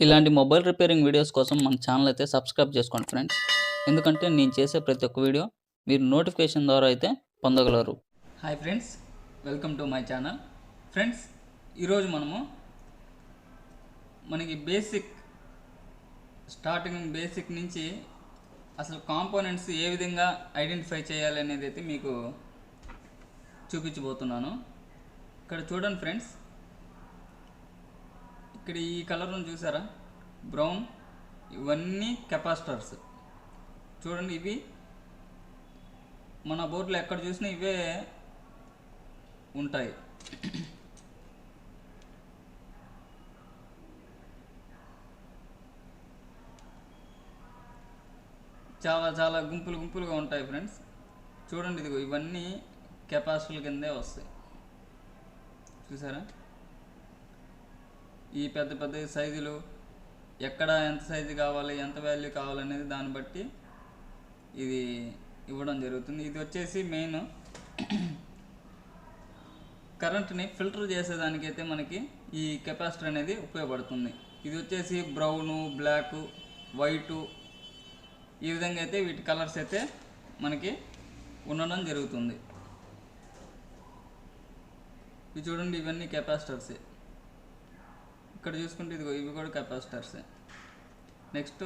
ఇలాంటి mobile repairing videos కోసం మన ఛానల్ అయితే సబ్స్క్రైబ్ చేసుకోండి ఫ్రెండ్స్. ఎందుకంటే నేను చేసే ప్రతి ఒక్క వీడియో మీరు నోటిఫికేషన్ ద్వారా అయితే పొందగలరు. Hi friends welcome to my channel friends ఈరోజు మనము మనకి బేసిక్ స్టార్టింగ్ బేసిక్ నుంచి అసలు కాంపోనెంట్స్ ఏ విధంగా ఐడెంటిఫై చేయాలి అనేది అయితే మీకు చూపించబోతున్నాను. ఇక్కడ చూడండి ఫ్రెండ్స్ ఇక్కడ ఈ కలర్ను చూసారా? బ్రౌన్. ఇవన్నీ కెపాసిటర్స్. చూడండి ఇవి మన బోర్డులో ఎక్కడ చూసినా ఇవే ఉంటాయి. చాలా చాలా గుంపులు గుంపులుగా ఉంటాయి ఫ్రెండ్స్. చూడండి ఇదిగో ఇవన్నీ కెపాసిటీల కిందే వస్తాయి. చూసారా? ఈ పెద్ద పెద్ద సైజులు ఎక్కడ ఎంత సైజు కావాలి ఎంత వాల్యూ కావాలనేది దాన్ని బట్టి ఇది ఇవ్వడం జరుగుతుంది. ఇది వచ్చేసి మెయిన్ కరెంట్ని ఫిల్టర్ చేసేదానికైతే మనకి ఈ కెపాసిటర్ అనేది ఉపయోగపడుతుంది. ఇది వచ్చేసి బ్రౌను బ్లాక్ వైటు ఈ విధంగా అయితే వీటి కలర్స్ అయితే మనకి ఉండడం జరుగుతుంది. ఇవి చూడండి ఇవన్నీ కెపాసిటర్సే ఇక్కడ చూసుకుంటే ఇదిగో ఇవి కూడా కెపాసిటర్సే. నెక్స్ట్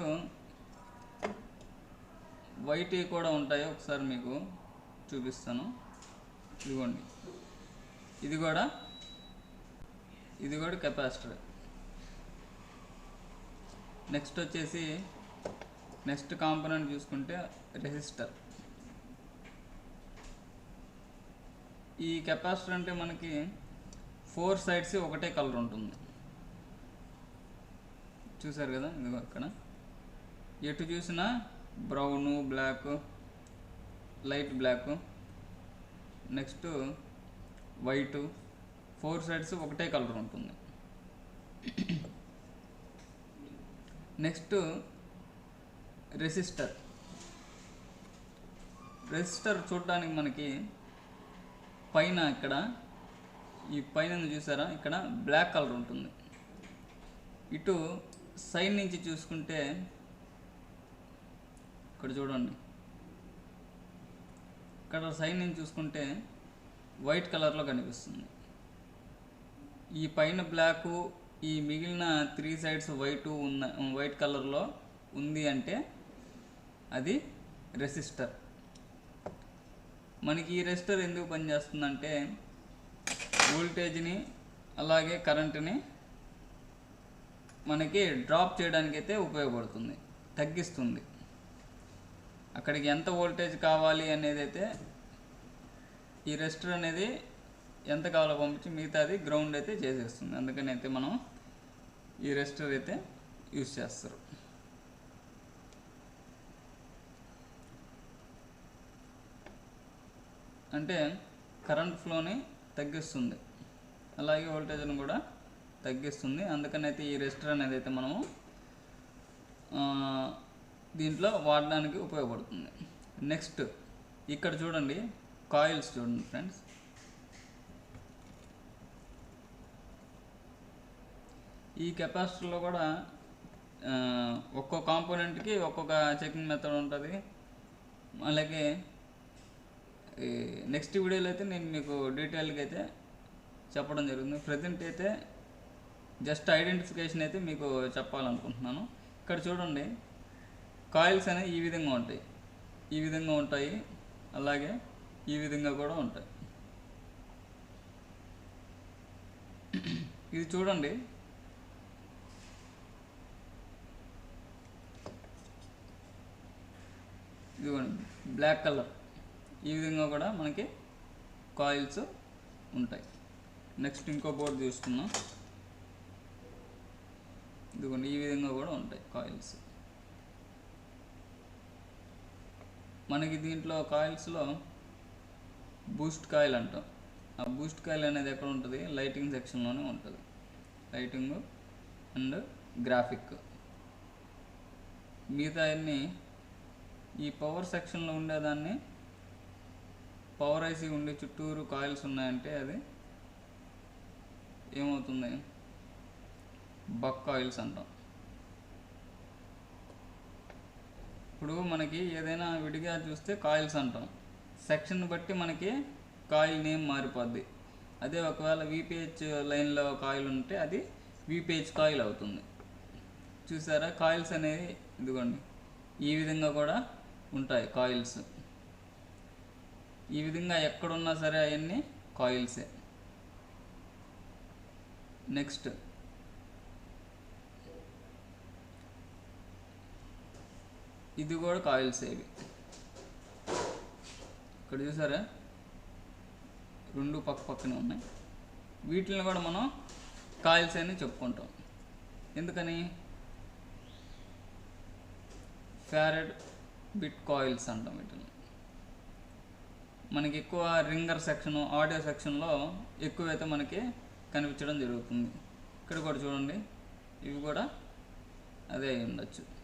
వైట్ కూడా ఉంటాయి ఒకసారి మీకు చూపిస్తాను. ఇదిగోండి. ఇది కూడా ఇది కూడా కెపాసిటర్. నెక్స్ట్ వచ్చేసి నెక్స్ట్ కాంపోనెంట్ చూసుకుంటే రెసిస్టర్. ఈ కెపాసిటర్ అంటే మనకి ఫోర్ సైడ్స్ ఒకటే కలర్ ఉంటుంది. చూసారు కదా? ఇదిగో ఇక్కడ. ఎటు చూసినా brown black light black. Next white. Four sides ఒకటే కలర్ ఉంటుంది. Next resistor. రెసిస్టర్ చూడడానికి మనకి పైన ఇక్కడ ఈ పైన చూసారా? ఇక్కడ బ్లాక్ కలర్ ఉంటుంది. ఇటు సైడ్ నుంచి చూసుకుంటే ఇక్కడ చూడండి. ఇక్కడ సైడ్ నుంచి చూసుకుంటే వైట్ కలర్లో కనిపిస్తుంది. ఈ పైన బ్లాకు ఈ మిగిలిన త్రీ సైడ్స్ వైట్ ఉన్న వైట్ కలర్లో ఉంది అంటే అది రెసిస్టర్. మనకి ఈ రెసిస్టర్ ఎందుకు పనిచేస్తుందంటే వోల్టేజ్ని అలాగే కరెంటుని మనకి డ్రాప్ చేయడానికి అయితే ఉపయోగపడుతుంది తగ్గిస్తుంది. అక్కడికి ఎంత వోల్టేజ్ కావాలి అనేది అయితే ఈ రెస్టర్ అనేది ఎంత కావాలో పంపించి మిగతాది గ్రౌండ్ అయితే చేసేస్తుంది. అందుకని అయితే మనం ఈ రెస్టర్ అయితే యూస్ చేస్తారు. అంటే కరెంట్ ఫ్లోని తగ్గిస్తుంది. అలాగే వోల్టేజ్ను కూడా తగ్గిస్తుంది. అందుకని అయితే ఈ రెస్టర్ అనేది అయితే మనము దీంట్లో వాడడానికి ఉపయోగపడుతుంది. నెక్స్ట్ ఇక్కడ చూడండి కాయిల్స్ చూడండి ఫ్రెండ్స్ ఈ కెపాసిటర్లో కూడా ఒక్కో కాంపోనెంట్కి ఒక్కొక్క చెకింగ్ మెథడ్ ఉంటుంది. అలాగే నెక్స్ట్ వీడియోలో అయితే నేను మీకు డీటెయిల్గా అయితే చెప్పడం జరుగుతుంది. ప్రజెంట్ అయితే జస్ట్ ఐడెంటిఫికేషన్ అయితే మీకు చెప్పాలనుకుంటున్నాను. ఇక్కడ చూడండి కాయిల్స్ అనేవి ఈ విధంగా ఉంటాయి. ఈ విధంగా ఉంటాయి అలాగే ఈ విధంగా కూడా ఉంటాయి. ఇది చూడండి. ఇదిగోండి బ్లాక్ కలర్. ఈ విధంగా కూడా మనకి కాయిల్స్ ఉంటాయి. నెక్స్ట్ ఇంకో బోర్డు చూసుకుందాం ఇదిగోండి ఈ విధంగా కూడా ఉంటాయి కాయిల్స్. మనకి దీంట్లో కాయిల్స్లో బూస్ట్ కాయిల్ అంటాం. ఆ బూస్ట్ కాయిల్ అనేది ఎక్కడ ఉంటుంది? లైటింగ్ సెక్షన్లోనే ఉంటుంది. Lighting and graphic. మిగతా అన్నీ ఈ పవర్ సెక్షన్లో ఉండేదాన్ని పవర్ ఐసీ ఉండి చుట్టూరు కాయిల్స్ ఉన్నాయంటే అది ఏమవుతుంది? బక్ ఆయిల్స్ అంటాం. ఇప్పుడు మనకి ఏదైనా విడిగా చూస్తే కాయిల్స్ అంటాం. సెక్షన్ బట్టి మనకి కాయిల్ నేమ్ మారిపోద్ది. అదే ఒకవేళ వీపీహెచ్ లైన్లో కాయిల్ ఉంటే అది వీపీహెచ్ కాయిల్ అవుతుంది. చూసారా? కాయిల్స్ అనేది ఇదిగోండి. ఈ విధంగా కూడా ఉంటాయి కాయిల్స్. ఈ విధంగా ఎక్కడున్నా సరే అవన్నీ కాయిల్సే. నెక్స్ట్. ఇది కూడా కాయిల్స్ ఇవి ఇక్కడ చూసారా? రెండు పక్క పక్కనే ఉన్నాయి. వీటిని కూడా మనం కాయిల్స్ అని చెప్పుకుంటాం. ఎందుకని? ఫ్యారెడ్ బిట్ కాయిల్స్ అంటాం వీటిని. మనకి ఎక్కువ రింగర్ సెక్షన్ ఆడియో సెక్షన్లో ఎక్కువైతే మనకి కనిపించడం జరుగుతుంది. ఇక్కడ కూడా చూడండి. ఇవి కూడా అదే ఉండొచ్చు.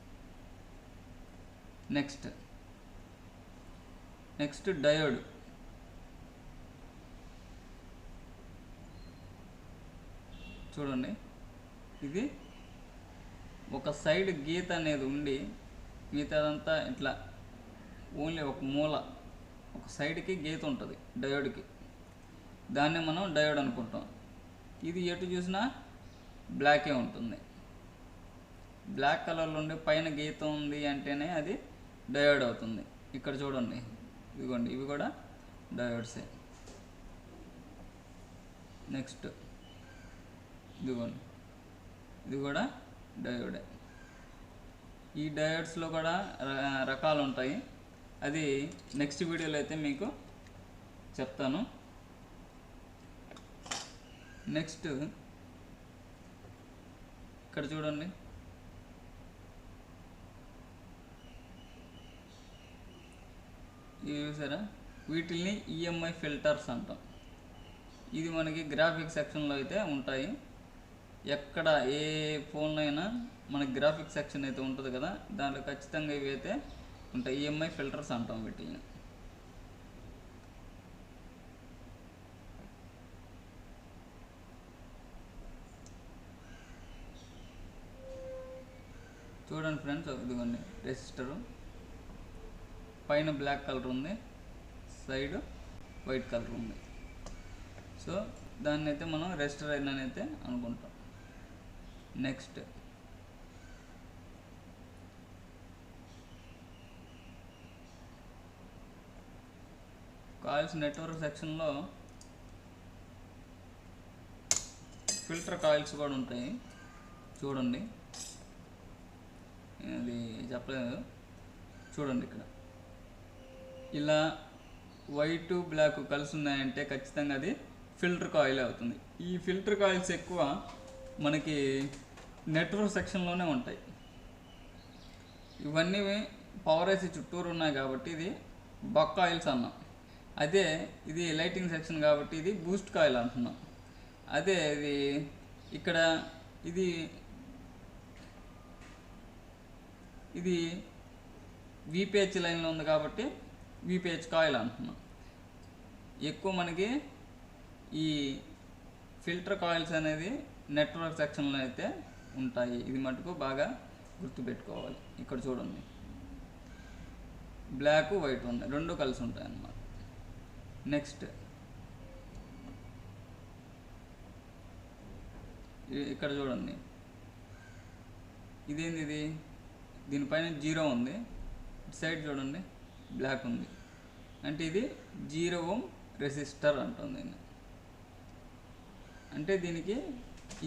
నెక్స్ట్. Next diode. చూడండి. ఇది ఒక సైడ్ గీత అనేది ఉండి మిగతాదంతా ఇట్లా ఓన్లీ ఒక మూల ఒక సైడ్కి గీత ఉంటుంది డయోడ్కి. దాన్ని మనం డయోడ్ అనుకుంటాం. ఇది ఎటు చూసినా బ్లాకే ఉంటుంది. బ్లాక్ కలర్లో ఉండి పైన గీత ఉంది అంటేనే అది డయోడ్ అవుతుంది. ఇక్కడ చూడండి. ఇదిగోండి ఇవి కూడా డయోడ్సే. నెక్స్ట్ ఇదిగోండి. ఇది కూడా డయోడే. ఈ డయోడ్స్లో కూడా రకాలు ఉంటాయి అది నెక్స్ట్ వీడియోలో అయితే మీకు చెప్తాను. నెక్స్ట్ ఇక్కడ చూడండి. చూసారా వీటిల్ని ఈఎంఐ ఫిల్టర్స్ అంటాం. ఇది మనకి గ్రాఫిక్ సెక్షన్లో అయితే ఉంటాయి. ఎక్కడ ఏ ఫోన్లో అయినా మనకి గ్రాఫిక్ సెక్షన్ అయితే ఉంటుంది కదా దాంట్లో ఖచ్చితంగా ఇవి అయితే ఉంటాయి. ఈఎంఐ ఫిల్టర్స్ అంటాం వీటిని చూడండి ఫ్రెండ్స్ ఇదిగోండి రెసిస్టరు పైన బ్లాక్ కలర్ ఉంది సైడ్ వైట్ కలర్ ఉంది. సో దాన్ని అయితే మనం రెస్టర్ అయిన అయితే అనుకుంటాం. నెక్స్ట్. కాయిల్స్ నెట్వర్క్ సెక్షన్లో ఫిల్టర్ కాయిల్స్ కూడా ఉంటాయి. చూడండి. అది చెప్పలేదు. చూడండి ఇక్కడ. ఇలా వైట్ బ్లాక్ కలిసి ఉన్నాయంటే ఖచ్చితంగా అది ఫిల్టర్ కాయిల్ అవుతుంది. ఈ ఫిల్టర్ కాయిల్స్ ఎక్కువ మనకి నెట్వర్క్ సెక్షన్లోనే ఉంటాయి. ఇవన్నీ పవర్ ఐసి చుట్టూరు ఉన్నాయి కాబట్టి ఇది బక్ ఆయిల్స్ అన్నాం. అదే ఇది లైటింగ్ సెక్షన్ కాబట్టి ఇది బూస్ట్ కాయిల్ అంటున్నాం. అదే ఇది ఇక్కడ ఇది ఇది విపిహెచ్ లైన్లో ఉంది కాబట్టి విపిహెచ్ కాయిల్ అంటున్నాం. ఎక్కువ మనకి ఈ ఫిల్టర్ కాయిల్స్ అనేది నెట్వర్క్ సెక్షన్లో అయితే ఉంటాయి. ఇది మటుకు బాగా గుర్తుపెట్టుకోవాలి. ఇక్కడ చూడండి. బ్లాక్ వైట్ ఉన్నాయి. రెండు కలిసి ఉంటాయి అన్నమాట నెక్స్ట్ ఇక్కడ చూడండి. ఇదేంది ఇది? దీనిపైన జీరో ఉంది. సైడ్ చూడండి. బ్లాక్ ఉంది. అంటే ఇది జీరో ఓం రెసిస్టర్ అంటుంది అంటే దీనికి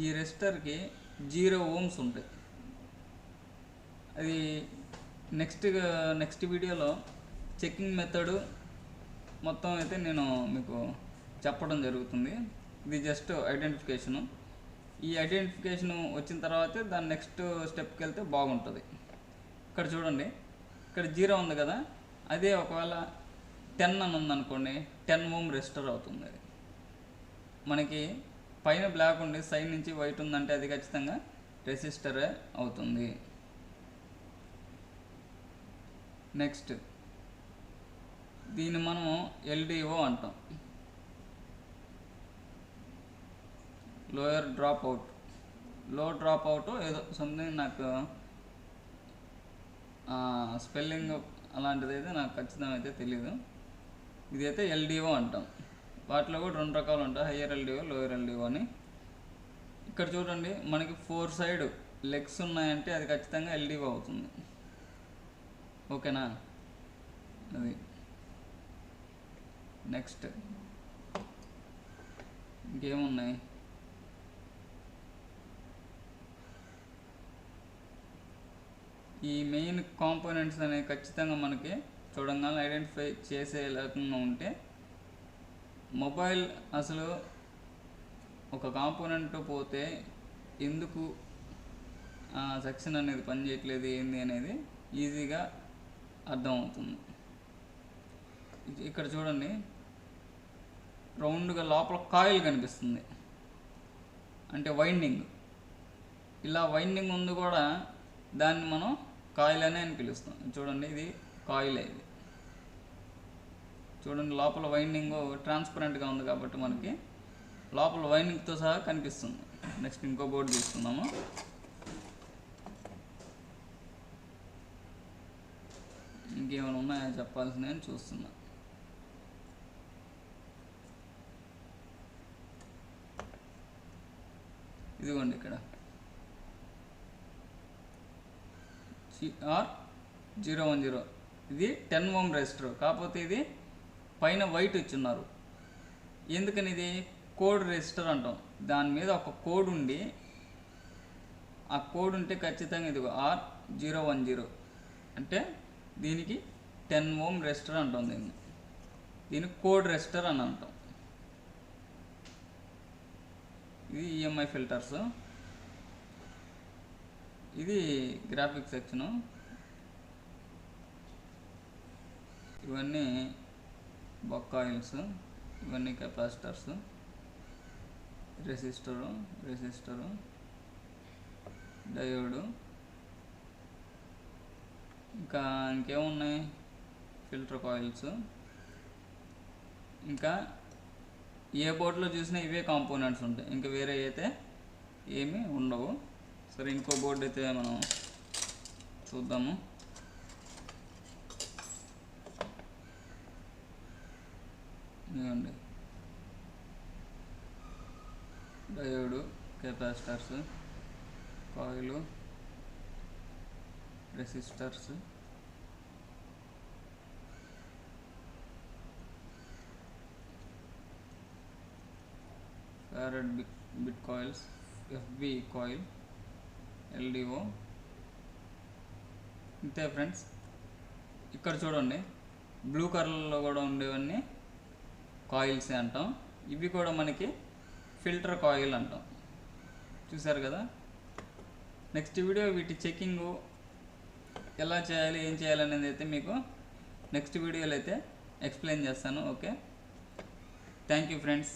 ఈ రెసిస్టర్కి జీరో ఓమ్స్ ఉంటాయి. అది నెక్స్ట్ నెక్స్ట్ వీడియోలో చెక్కింగ్ మెథడు మొత్తం అయితే నేను మీకు చెప్పడం జరుగుతుంది. ఇది జస్ట్ ఐడెంటిఫికేషను. ఈ ఐడెంటిఫికేషన్ వచ్చిన తర్వాతే దాని నెక్స్ట్ స్టెప్కి వెళ్తే బాగుంటుంది. ఇక్కడ చూడండి. ఇక్కడ జీరో ఉంది కదా. అదే ఒకవేళ టెన్ అని ఉందనుకోండి టెన్ ఓమ్ రెజిస్టర్ అవుతుంది. అది మనకి పైన బ్లాక్ ఉండి సైడ్ నుంచి వైట్ ఉందంటే అది ఖచ్చితంగా రెసిస్టరే అవుతుంది. నెక్స్ట్ దీన్ని మనం ఎల్డిఓ అంటాం. Lower drop out. Low drop out ఏదో సంథింగ్ నాకు స్పెల్లింగ్ అలాంటిది అయితే నాకు ఖచ్చితంగా అయితే తెలీదు. ఇదైతే ఎల్డిఓ అంటాం. వాటిలో కూడా రెండు రకాలు ఉంటాయి. హయ్యర్ ఎల్డిఓ లోయర్ ఎల్డిఓ అని. ఇక్కడ చూడండి మనకి ఫోర్ సైడ్ లెగ్స్ ఉన్నాయంటే అది ఖచ్చితంగా ఎల్డిఓ అవుతుంది. ఓకేనా? అది. నెక్స్ట్. ఇంకేమున్నాయి? ఈ మెయిన్ కాంపోనెంట్స్ అనేవి ఖచ్చితంగా మనకి చూడంగానే ఐడెంటిఫై చేసే రకంగా ఉంటే మొబైల్ అసలు ఒక కాంపోనెంట్ పోతే ఎందుకు ఆ సెక్షన్ అనేది పనిచేయట్లేదు ఏంది అనేది ఈజీగా అర్థమవుతుంది. ఇక్కడ చూడండి. రౌండ్గా లోపల కాయిల్ కనిపిస్తుంది. అంటే వైండింగ్. ఇలా వైండింగ్ ఉంది కూడా దాన్ని మనం కాయిల్ అనే అని పిలుస్తాం. చూడండి ఇది కాయిల్ ఇది చూడండి లోపల వైండింగ్ ట్రాన్స్పరెంట్గా ఉంది కాబట్టి మనకి లోపల వైండింగ్తో సహా కనిపిస్తుంది. నెక్స్ట్ ఇంకో బోర్డు తీసుకుందాము. ఇంకేమైనా ఉన్నాయా చెప్పాల్సినవి అని చూస్తున్నా. ఇదిగోండి ఇక్కడ. ఆర్ జీరో వన్ జీరో ఇది టెన్ ఓమ్ రెజిస్టర్ కాకపోతే ఇది పైన వైట్ ఇచ్చున్నారు. ఎందుకని ఇది కోడ్ రెజిస్టర్ అంటాం. దాని మీద ఒక కోడ్ ఉండి ఆ కోడ్ ఉంటే ఖచ్చితంగా ఇది ఆర్ జీరో వన్ జీరో. అంటే దీనికి టెన్ ఓమ్ రెజిస్టర్ అంటాం దీన్ని. దీన్ని కోడ్ రెజిస్టర్ అని అంటాం. ఇది ఈఎంఐ ఫిల్టర్స్ ఇది గ్రాఫిక్ సెక్షను ఇవన్నీ బొక్కాయిల్స్ ఇవన్నీ కెపాసిటర్స్ రెసిస్టరు రెసిస్టరు డయోడు ఇంకా ఇంకేమున్నాయి? Filter coils. ఇంకా ఏ బోర్డులో చూసినా ఇవే కాంపోనెంట్స్ ఉంటాయి. ఇంకా వేరే అయితే ఏమీ ఉండవు. సరే ఇంకో బోర్డు అయితే మనం చూద్దాము. ఇదిగోండి diode capacitors coil resistors. Ferrite bead bead coils FB coil LDO. ఇంతే ఫ్రెండ్స్. ఇక్కడ చూడండి. బ్లూ కలర్లో కూడా ఉండేవన్నీ కాయిల్స్ అంటాం. ఇవి కూడా మనకి ఫిల్టర్ కాయిల్ అంటాం. చూసారు కదా? నెక్స్ట్ వీడియో వీటి చెక్కింగ్ ఎలా చేయాలి ఏం చేయాలి అనేది అయితే మీకు నెక్స్ట్ వీడియోలో అయితే ఎక్స్ప్లెయిన్ చేస్తాను. ఓకే? Thank you friends.